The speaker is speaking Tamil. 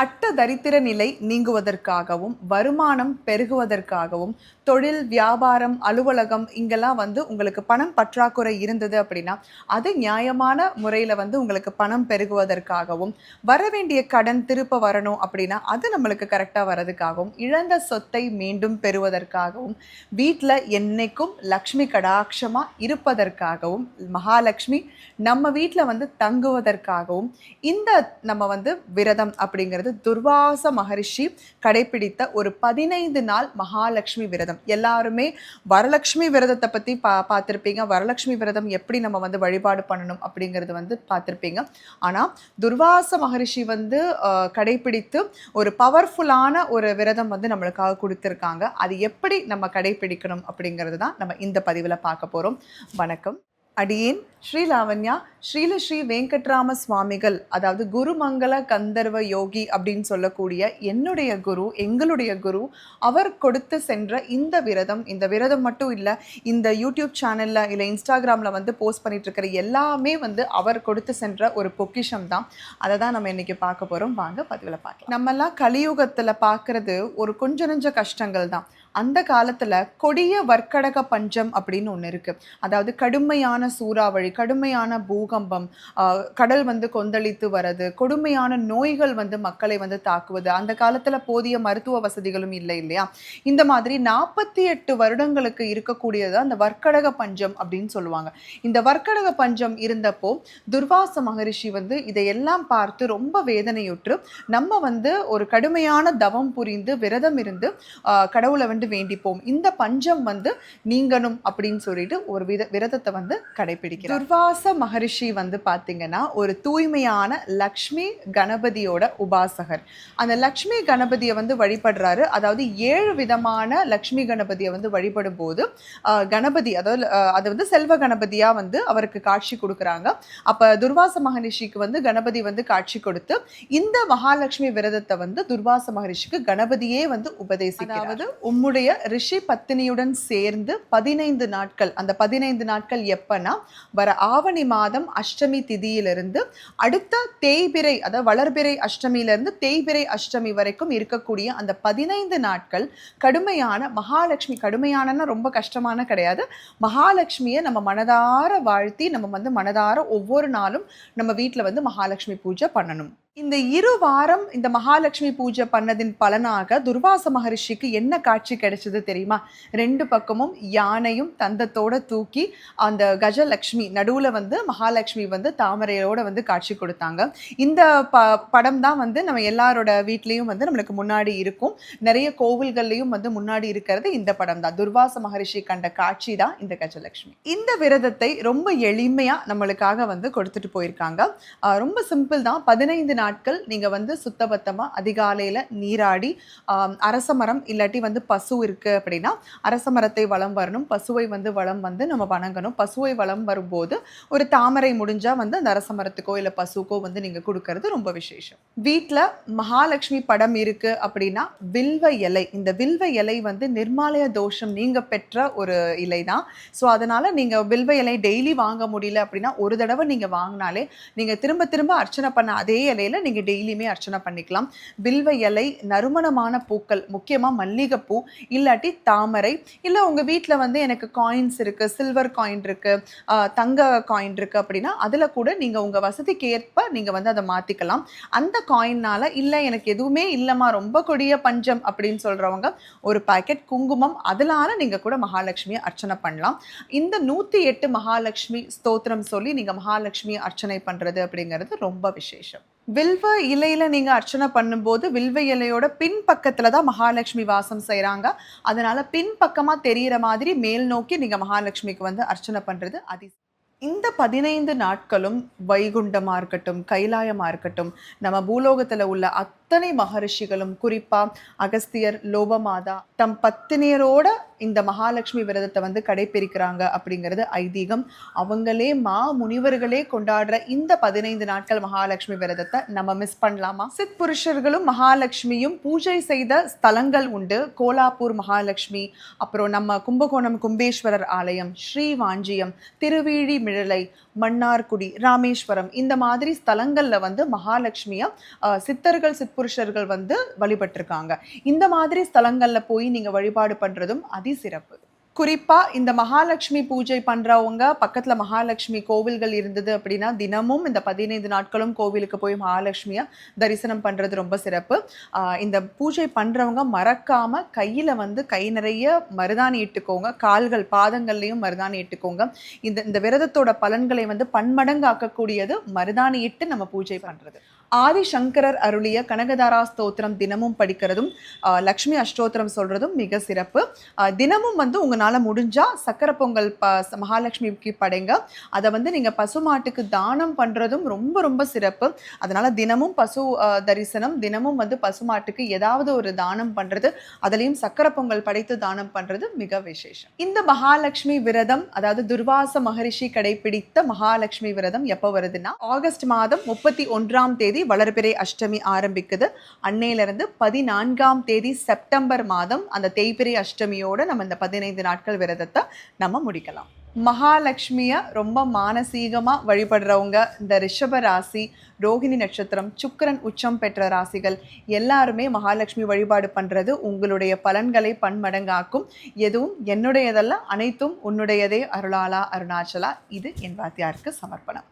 அட்ட தரித்திர நிலை நீங்குவதற்காகவும் வருமானம் பெருகுவதற்காகவும் தொழில் வியாபாரம் அலுவலகம் இங்கெல்லாம் வந்து உங்களுக்கு பணம் பற்றாக்குறை இருந்தது அப்படின்னா அது நியாயமான முறையில் வந்து உங்களுக்கு பணம் பெருகுவதற்காகவும் வர வேண்டிய கடன் திருப்ப வரணும் அப்படின்னா அது நம்மளுக்கு கரெக்டாக வரதுக்காகவும் இழந்த சொத்தை மீண்டும் பெறுவதற்காகவும் வீட்டில் என்னைக்கும் லக்ஷ்மி கடாட்சமாக இருப்பதற்காகவும் மகாலட்சுமி நம்ம வீட்டில் வந்து தங்குவதற்காகவும் இந்த நம்ம வந்து விரதம் அப்படிங்கிறது துர்வாச மகரிஷி கடைபிடித்த ஒரு பதினைந்து நாள் மகாலட்சுமி விரதம். எல்லாருமே வரலட்சுமி விரதத்தை பற்றி பா பார்த்துருப்பீங்க. வரலட்சுமி விரதம் எப்படி நம்ம வந்து வழிபாடு பண்ணணும் அப்படிங்கிறது வந்து பார்த்துருப்பீங்க. ஆனால் துர்வாச மகரிஷி வந்து கடைபிடித்து ஒரு பவர்ஃபுல்லான ஒரு விரதம் வந்து நம்மளுக்காக கொடுத்துருக்காங்க. அது எப்படி நம்ம கடைபிடிக்கணும் அப்படிங்கிறது தான் நம்ம இந்த பதிவில் பார்க்க போகிறோம் வணக்கம். அடியேன் ஸ்ரீ லாவண்யா ஸ்ரீல ஸ்ரீ வெங்கட்ராம சுவாமிகள். அதாவது குருமங்கள கந்தர்வ யோகி அப்படின்னு சொல்லக்கூடிய என்னுடைய குரு எங்களுடைய குரு அவர் கொடுத்து சென்ற இந்த விரதம் இந்த விரதம் மட்டும் இல்லை இந்த யூடியூப் சேனலில் இல்லை இன்ஸ்டாகிராமில் வந்து போஸ்ட் பண்ணிட்டு இருக்கிற எல்லாமே வந்து அவர் கொடுத்து சென்ற ஒரு பொக்கிஷம் தான். அதை தான் நம்ம இன்னைக்கு பார்க்க போகிறோம் வாங்க பதிவில் பார்க்கலாம். நம்மெல்லாம் கலியுகத்தில் பார்க்குறது ஒரு கொஞ்ச நெஞ்ச கஷ்டங்கள் தான். அந்த காலத்தில் கொடிய வர்க்கடக பஞ்சம் அப்படின்னு ஒன்று இருக்குது அதாவது கடுமையான சூறாவளி கடுமையான பூகம்பம் ஆஹ் கடல் வந்து கொந்தளித்து வர்றது கொடுமையான நோய்கள் வந்து மக்களை வந்து தாக்குவது அந்த காலத்தில் போதிய மருத்துவ வசதிகளும் இல்லை இல்லையா? இந்த மாதிரி நாற்பத்தி எட்டு வருடங்களுக்கு இருக்கக்கூடியது அந்த வர்க்கடக பஞ்சம் அப்படின்னு சொல்லுவாங்க. இந்த வர்க்கடக பஞ்சம் இருந்தப்போ துர்வாச மகரிஷி வந்து இதையெல்லாம் பார்த்து ரொம்ப வேதனையுற்று நம்ம வந்து ஒரு கடுமையான தவம் புரிந்து விரதம் இருந்து கடவுளை வந்து கொண்டு வேண்டிப்போம். இந்த பஞ்சம் வந்து நீங்கணும் அப்படின்னு சொல்லிட்டு ஒரு வித விரதத்தை வந்து கடைபிடிக்கிறார். துர்வாச மகரிஷி வந்து பார்த்தீங்கன்னா ஒரு தூய்மையான லக்ஷ்மி கணபதியோட உபாசகர். அந்த லக்ஷ்மி கணபதியை வந்து வழிபடுறாரு. அதாவது ஏழு விதமான லக்ஷ்மி கணபதியை வந்து வழிபடும் போது கணபதி அதாவது அது வந்து செல்வ கணபதியாக வந்து அவருக்கு காட்சி கொடுக்குறாங்க. அப்போ துர்வாச மகரிஷிக்கு வந்து கணபதி வந்து காட்சி கொடுத்து இந்த மகாலட்சுமி விரதத்தை வந்து துர்வாச மகரிஷிக்கு கணபதியே வந்து உபதேசிக்கிறார். அதாவது உம்முடைய ரிஷி பத்தினியுடன் சேர்ந்து பதினைந்து நாட்கள் அந்த பதினைந்து நாட்கள் எப்பனா வர ஆவணி மாதம் அஷ்டமி திதியிலிருந்து அடுத்த தேய்பிரை அதாவது வளர்பிறை அஷ்டமியிலிருந்து தேய்பிறை அஷ்டமி வரைக்கும் இருக்கக்கூடிய அந்த பதினைந்து நாட்கள் கடுமையான மகாலட்சுமி கடுமையானன்னா ரொம்ப கஷ்டமான கிடையாது. மகாலட்சுமியை நம்ம மனதார வாழ்த்தி நம்ம வந்து மனதார ஒவ்வொரு நாளும் நம்ம வீட்டில் வந்து மகாலட்சுமி பூஜை பண்ணணும். இந்த இரு வாரம் இந்த மகாலட்சுமி பூஜை பண்ணதின் பலனாக துர்வாச மகரிஷிக்கு என்ன காட்சி கிடைச்சது தெரியுமா? ரெண்டு பக்கமும் யானையும் தந்தத்தோட தூக்கி அந்த கஜலக்ஷ்மி நடுவில் வந்து மகாலட்சுமி வந்து தாமரையோட வந்து காட்சி கொடுத்தாங்க. இந்த ப படம் தான் வந்து நம்ம எல்லாரோட வீட்லேயும் வந்து நம்மளுக்கு முன்னாடி இருக்கும். நிறைய கோவில்கள்லையும் வந்து முன்னாடி இருக்கிறது இந்த படம் தான். துர்வாச மகரிஷி கண்ட காட்சி தான் இந்த கஜலட்சுமி. இந்த விரதத்தை ரொம்ப எளிமையாக நம்மளுக்காக வந்து கொடுத்துட்டு போயிருக்காங்க. ரொம்ப சிம்பிள் தான். பதினைந்து நாள் நாட்கள் நீங்கள் வந்து சுத்தபத்தமாக அதிகாலையில் நீராடி அரச மரம் இல்லாட்டி வந்து பசு இருக்குது அப்படின்னா அரச மரத்தை வளம் வரணும் பசுவை வந்து வளம் வந்து நம்ம வணங்கணும். பசுவை வளம் வரும்போது ஒரு தாமரை முடிஞ்சால் வந்து அந்த அரச மரத்துக்கோ இல்லை பசுக்கோ வந்து நீங்கள் கொடுக்கறது ரொம்ப விசேஷம். வீட்டில் மகாலட்சுமி படம் இருக்குது அப்படின்னா வில்வ இலை. இந்த வில்வ இலை வந்து நிர்மாலய தோஷம் நீங்கள் பெற்ற ஒரு இலை தான் ஸோ அதனால் நீங்கள் வில்வ இலை டெய்லி வாங்க முடியல அப்படின்னா ஒரு தடவை நீங்கள் வாங்கினாலே நீங்கள் திரும்ப திரும்ப அர்ச்சனை பண்ண அதே இலையில நீங்கள் டெய்லியுமே அர்ச்சனை பண்ணிக்கலாம். வில்வ இலை நறுமணமான பூக்கள் முக்கியமாக மல்லிகைப்பூ இல்லாட்டி தாமரை இல்லை உங்கள் வீட்டில் வந்து எனக்கு காயின்ஸ் இருக்குது சில்வர் காயின் இருக்குது தங்க காயின் இருக்குது அப்படின்னா அதில் கூட நீங்கள் உங்கள் வசதிக்கு ஏற்ப நீங்கள் வந்து அதை மாற்றிக்கலாம் அந்த காயினால் இல்லை எனக்கு எதுவுமே இல்லைம்மா ரொம்ப கொடிய பஞ்சம் அப்படின்னு சொல்கிறவங்க ஒரு பாக்கெட் குங்குமம் அதனால நீங்கள் கூட மகாலட்சுமியை அர்ச்சனை பண்ணலாம். இந்த நூற்றி எட்டு மகாலட்சுமி ஸ்தோத்திரம் சொல்லி நீங்கள் மகாலட்சுமியை அர்ச்சனை பண்ணுறது அப்படிங்கிறது ரொம்ப விசேஷம். வில்வ இலையில நீங்கள் அர்ச்சனை பண்ணும்போது வில்வ இலையோட பின்பக்கத்தில் தான் மகாலட்சுமி வாசம் செய்கிறாங்க அதனால பின்பக்கமாக தெரிகிற தெரியிற மாதிரி மேல் நோக்கி நீங்கள் மகாலட்சுமிக்கு வந்து அர்ச்சனை பண்ணுறது அதி இந்த பதினைந்து நாட்களும் வைகுண்டமாக இருக்கட்டும் கைலாயமாக இருக்கட்டும் நம்ம பூலோகத்தில் உள்ள அத்தனை மகரிஷிகளும் குறிப்பா அகஸ்தியர் லோபமாதா தம் பத்தினியரோட இந்த மகாலட்சுமி விரதத்தை வந்து கடைபிடிக்கிறாங்க அப்படிங்கிறது ஐதீகம். அவங்களே மா முனிவர்களே கொண்டாடுற இந்த பதினைந்து நாட்கள் மகாலட்சுமி விரதத்தை நம்ம மிஸ் பண்ணலாமா? சித் புருஷர்களும் மகாலட்சுமியும் பூஜை செய்த ஸ்தலங்கள் உண்டு. கோலாப்பூர் மகாலட்சுமி அப்புறம் நம்ம கும்பகோணம் கும்பேஸ்வரர் ஆலயம் ஸ்ரீவாஞ்சியம் திருவீழி மிழலை மன்னார்குடி ராமேஸ்வரம் இந்த மாதிரி ஸ்தலங்கள்ல வந்து மகாலட்சுமியை சித்தர்கள் சித்தர்கள் புருஷர்கள் வந்து வழிபட்டிருக்காங்க. இந்த மாதிரி ஸ்தலங்களில் போய் நீங்கள் வழிபாடு பண்ணுறதும் அதிசிறப்பு குறிப்பாக இந்த மகாலட்சுமி பூஜை பண்ணுறவங்க பக்கத்தில் மகாலட்சுமி கோவில்கள் இருந்தது அப்படின்னா தினமும் இந்த பதினைந்து நாட்களும் கோவிலுக்கு போய் மகாலட்சுமியை தரிசனம் பண்ணுறது ரொம்ப சிறப்பு. இந்த பூஜை பண்ணுறவங்க மறக்காமல் கையில் வந்து கை நிறைய மருதாணி இட்டுக்கோங்க. கால்கள் பாதங்கள்லேயும் மருதாணி இட்டுக்கோங்க. இந்த இந்த விரதத்தோட பலன்களை வந்து பன்மடங்காக்கக்கூடியது மருதாணி இட்டு நம்ம பூஜை பண்ணுறது ஆதி சங்கரர் அருளிய கனகதாரா ஸ்தோத்திரம் தினமும் படிக்கிறதும் லக்ஷ்மி அஷ்டோத்திரம் சொல்கிறதும் மிக சிறப்பு. தினமும் வந்து உங்களால் முடிஞ்சால் சக்கரை பொங்கல் ப மகாலட்சுமிக்கு படைங்க. அதை வந்து நீங்கள் பசுமாட்டுக்கு தானம் பண்ணுறதும் ரொம்ப ரொம்ப சிறப்பு. அதனால் தினமும் பசு தரிசனம் தினமும் வந்து பசுமாட்டுக்கு ஏதாவது ஒரு தானம் பண்ணுறது அதுலேயும் சக்கரை பொங்கல் படைத்து தானம் பண்ணுறது மிக விசேஷம். இந்த மகாலட்சுமி விரதம் அதாவது துர்வாச மகரிஷி கடைபிடித்த மகாலட்சுமி விரதம் எப்போ வருதுன்னா ஆகஸ்ட் மாதம் முப்பத்தி ஒன்றாம் தேதி வளர்பிறை அஷ்டமி ஆரம்பிக்குது. அன்னையிலிருந்து பதினான்காம் தேதி செப்டம்பர் மாதம் அந்த தேய்பிறை அஷ்டமியோடு நம்ம இந்த பதினைந்து நாட்கள் விரதத்தை நம்ம முடிக்கலாம். மகாலட்சுமியை ரொம்ப மானசீகமா வழிபடுறவங்க இந்த ரிஷப ராசி ரோகிணி நட்சத்திரம் சுக்கிரன் உச்சம் பெற்ற ராசிகள் எல்லாருமே மகாலட்சுமி வழிபாடு பண்றது உங்களுடைய பலன்களை பன்மடங்காக்கும். எதுவும் என்னுடையதல்ல அனைத்தும் உன்னுடையதே அருளாலா அருணாச்சலா இது என் வாத்தியாருக்கு சமர்ப்பணம்.